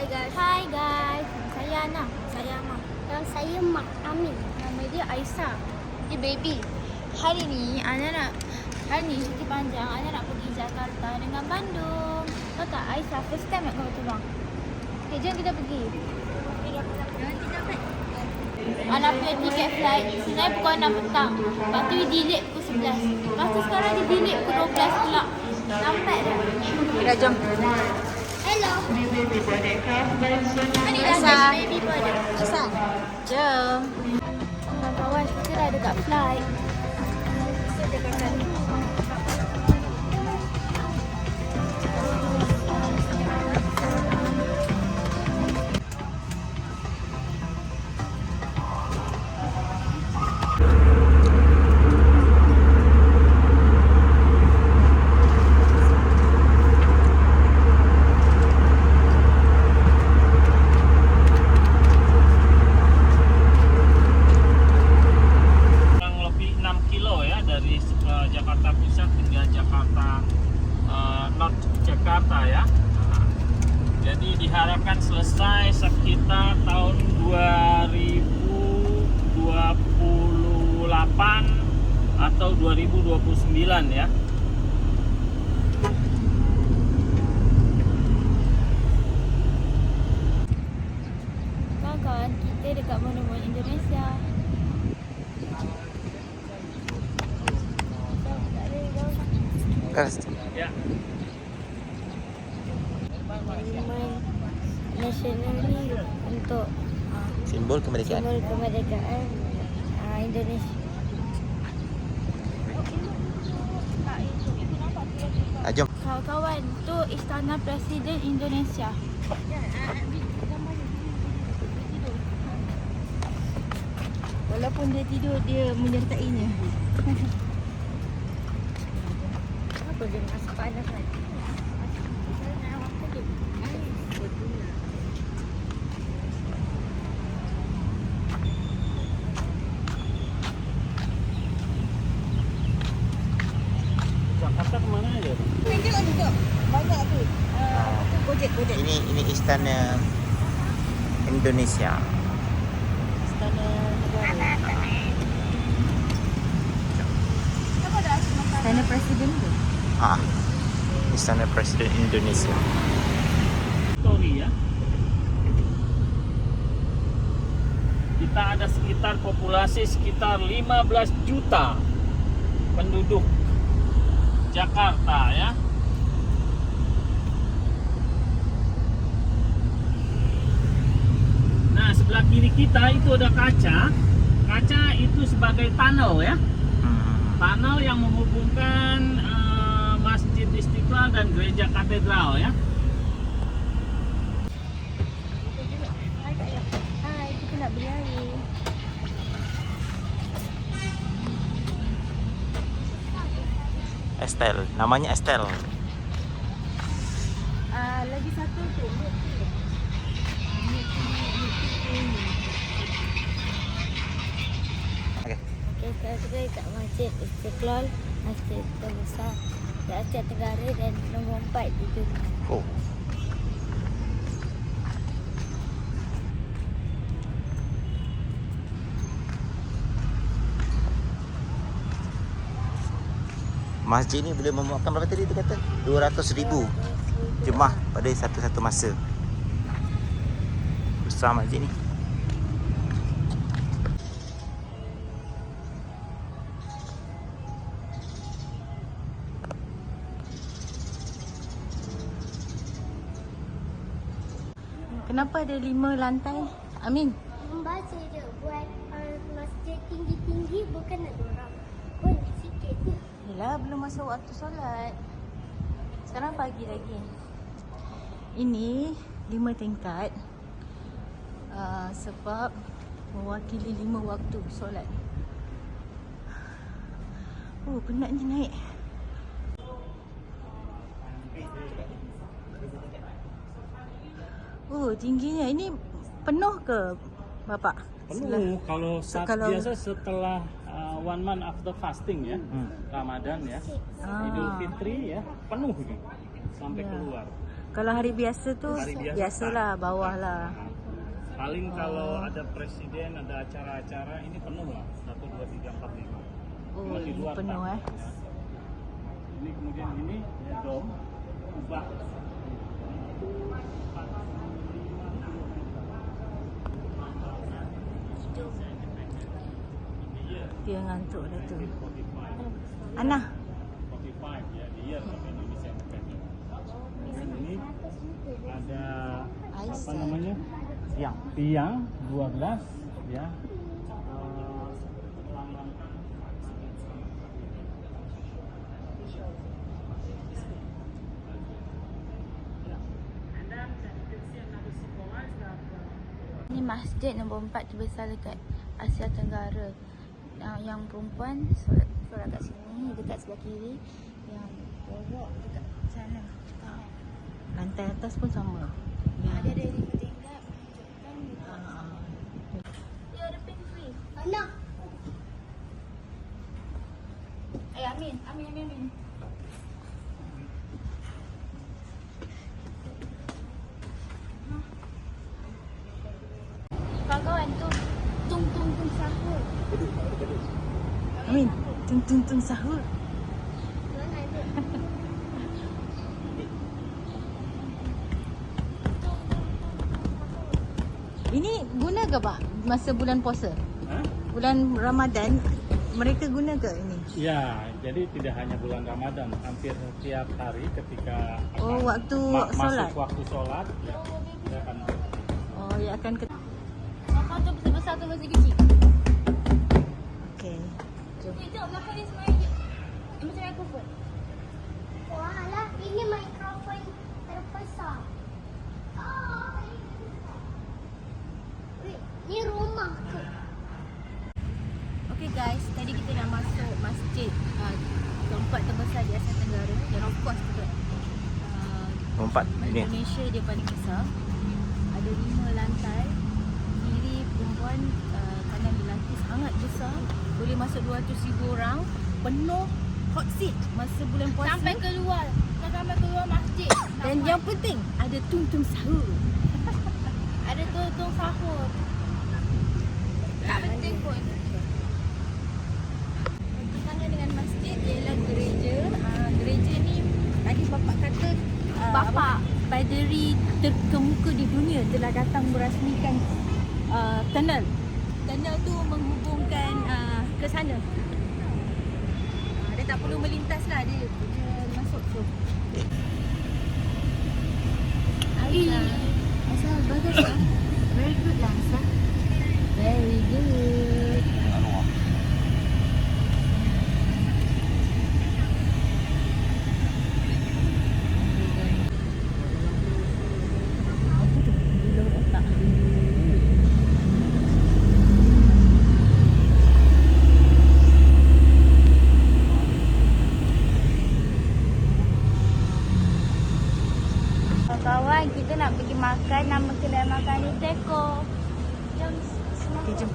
Hai guys. Hai guys, saya Ana, saya Amang. Dan saya Mak Amin. Nama dia Aisyah. Dia baby. Hari ni Ana nak hari ni cuti panjang Ana nak pergi Jakarta dengan Bandung. Tahu tak Aisyah first time nak kau terbang. Okay, jom kita pergi. Ana punya tiket flight sebenarnya pukul 6 petang. Lepas tu dia delay pukul 11. Lepas tu sekarang dia delay pukul 12 pula. Lambat dah. Kita jom. Hello. Ni dah. Jom. Kawan-kawan kita dah dekat flight. So dia Ya. Nasional ni untuk uh, Simbol kemerdekaan. simbol kemerdekaan uh, Indonesia. Ah, jom. Kawan-kawan, tu Istana Presiden Indonesia. Walaupun dia tidur, dia menyertainya. Dia masuk panas? Jakarta kemana aja? Tengok juga. Banyak tu. Uh, Gojek-gojek. Ini ini istana Indonesia. Istana negara. Istana Presiden tu. Ah, istana Presiden Indonesia. Story ya. Kita ada sekitar populasi sekitar 15 juta penduduk Jakarta ya. Nah, sebelah kiri kita itu ada kaca. Kaca itu sebagai tunnel ya. Hmm. Tunnel yang menghubungkan eh, Masjid Istiqlal dan Gereja Katedral ya. Hai, kita nak beli air. Estel, namanya Estel. Ah, lagi satu tu. Okey. Okay, sekarang kita dekat Masjid Istiqlal, Masjid terbesar Asia Tenggara dan nombor 4 di dunia. Oh. Masjid ni boleh memuatkan berapa tadi tu kata? 200 ribu jemaah pada satu-satu masa. Besar masjid ni. Kenapa ada lima lantai? Amin. Membaca je buat uh, masjid tinggi-tinggi bukan nak dorang. Pun sikit je. Yelah, belum masuk waktu solat. Sekarang pagi lagi. Ini lima tingkat. Uh, sebab mewakili lima waktu solat. Oh, penat je naik. Oh, tingginya. Ini penuh ke, Bapak? Penuh kalau saat kalau- biasa setelah uh, one month after fasting ya, Ramadan ya, Ah. Idul Fitri ya, penuh ini sampai Ya. keluar. Kalau hari biasa tu Hari biasa biasalah tak. bawah lah. Paling kalau ada presiden, ada acara-acara ini penuh lah. Satu, dua, tiga, empat, lima. Oh, di luar penuh tak. eh. Ya. Ini kemudian ini ya, dom, kubah. Dia ngantuk dah tu. Ana, 45 ya, the year of Indonesia Independence. Dan ini ada apa namanya? Tiang. Tiang 12 ya. Eh, lambangkan Ni masjid nombor 4 terbesar dekat Asia Tenggara. Yang, yang perempuan solat, solat kat sini dekat sebelah kiri. Yang borak dekat sana. Ah. lantai atas pun sama. Ya, dia ada lima tingkat menunjukkan Ah. dia ada pantry. Anak. Eh Amin, Amin, Amin, Amin. Kawan-kawan tu tung tung tung sahur. Amin, tung sahur. Ini guna ke pak masa bulan puasa? Hah? Bulan Ramadan mereka guna ke ini? Ya, jadi tidak hanya bulan Ramadan, hampir setiap hari ketika Oh, akan waktu ma- solat. masuk waktu sholat, ya, dia akan Oh, ya akan ke Mama tu besar-besar tu masih kecil. Jom. Ni tengok belakang dia sebenarnya dia. Dia macam mikrofon. Walah, ini mikrofon terbesar. Oh, ini rumah ke? Okay guys, tadi kita dah masuk masjid uh, keempat terbesar di Asia Tenggara yang of course juga uh, Empat ini. Indonesia dia paling besar. Ada lima lantai. Kiri perempuan, uh, kanan lelaki sangat besar. Boleh masuk 200 ribu orang. Penuh hot seat masa bulan puasa. Sampai keluar. Sampai keluar masjid. Dan yang penting ada tung-tung sahur. ada tung-tung sahur. Tak penting pun. Bertentangan dengan masjid ialah gereja. Uh, gereja ni tadi bapak kata uh, bapak paderi terkemuka di dunia telah datang merasmikan uh, tunnel. Tunnel tu menghubungkan ke sana. Uh, dia tak perlu melintas lah dia, dia masuk tu. Aisyah. Aisyah bagus lah. Very good lah Aisyah. Very good. Kawan-kawan, kita nak pergi makan nama kedai makan ni Teko. Jom semua. Okey, jom.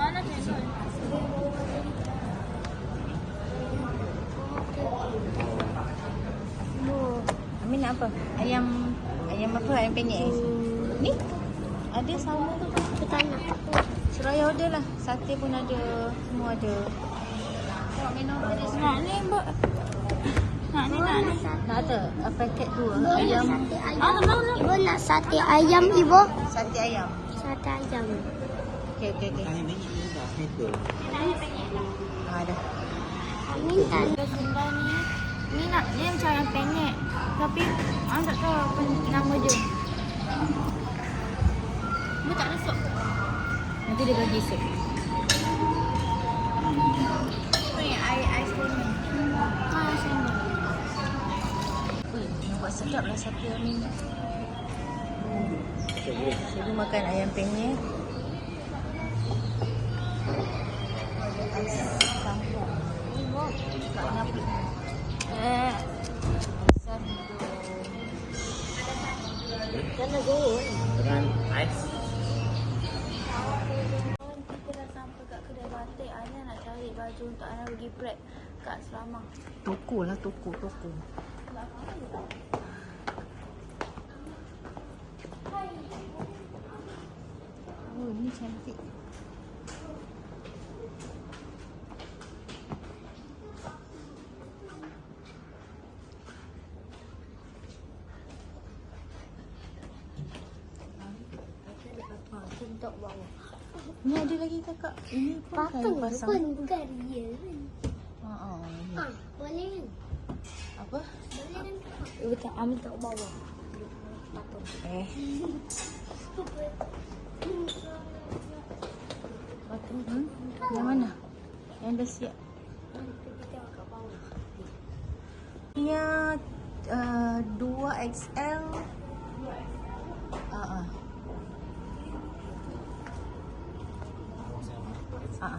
Mana cendol? Oh, Amin nak apa? Ayam Ayam penyet. eh? Ni? Ada sama tu kan? Kita nak. Seraya order lah. Sate pun ada. Semua ada. Tengok menu ada semua. Nak ni, Mbak. Nak ni, nak ni. Nak ada paket dua. Ibu Ayam. nak sate ayam. Ibu nak sate ayam, Ibu. Sate ayam. Sate ayam. Okey, okey, okey. Ah, ada. Amin tak Ada sendal ni. Ni nak dia macam ayam penyet. Tapi Ang tak tahu apa nama dia. Dia tak ada sop. Nanti dia bagi sup. Ni air ais lemon. Ha, sendal. Ui, nak buat sedap lah sate Amin. Cikgu makan ayam penyet. Tak. Eh. Dengan ais. Kita dah sampai kat kedai batik. Ana nak cari baju untuk Ana pergi prep kat Selama. Toko lah, toko, toko. Oh, ni cantik. Untuk bawah. Ni ada lagi kakak. Ini pun Patut kayu pasang. pun bukan real kan. Ha, ha, ni. Ha, boleh kan? Apa? Boleh kan? Eh, Betul, ambil tak bawah. Patut. Eh, Patut. hmm? yang mana? Yang dah siap. Tengok kat bawah. Punya uh, 2XL. Ah, ah. Ah.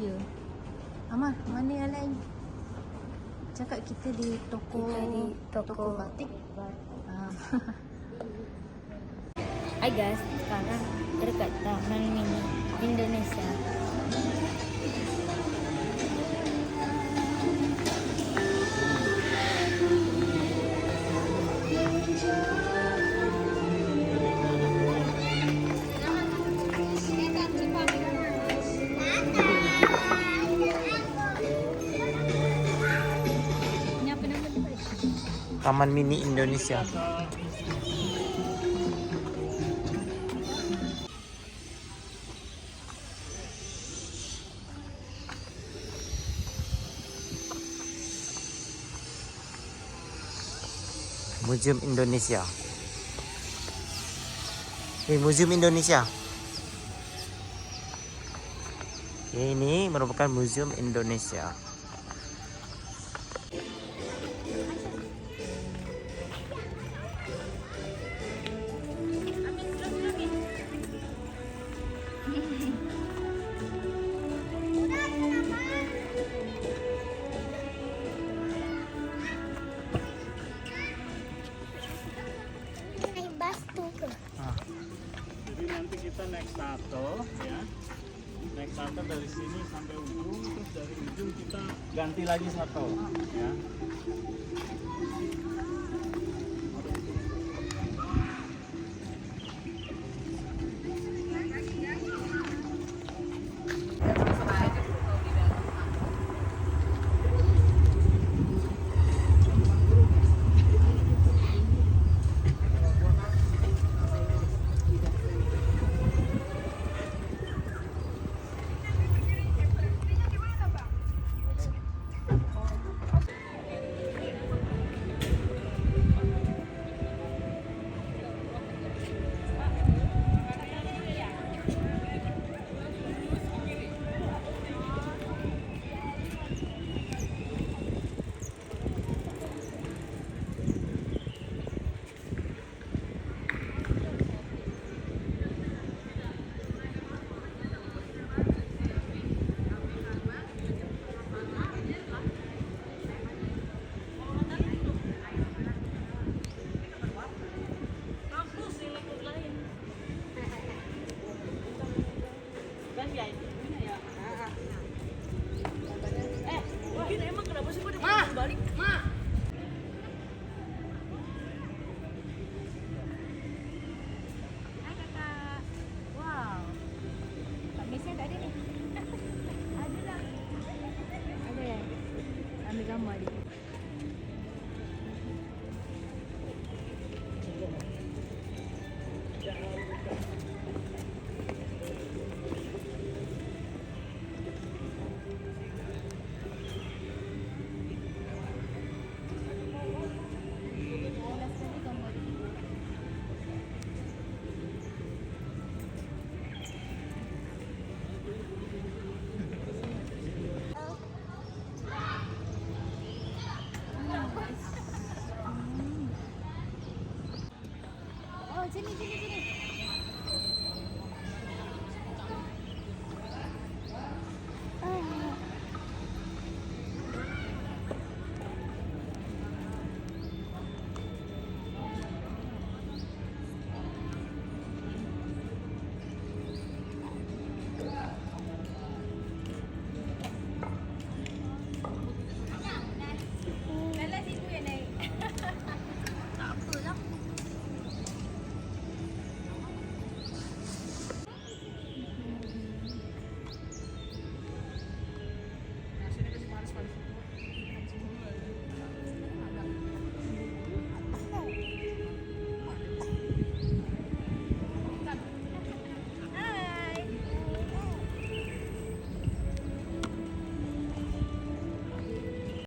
Ya. Amar, mana yang lain? Cakap kita di toko Kita di toko- batik. Ah. Hai guys, sekarang dekat Taman Mini Indonesia. Taman Mini Indonesia. Museum Indonesia. Eh, Museum Indonesia. Ini merupakan Museum Indonesia. Satu ya. Naik satu dari sini sampai ujung, terus dari ujung kita ganti lagi satu ya. নিচে নিচে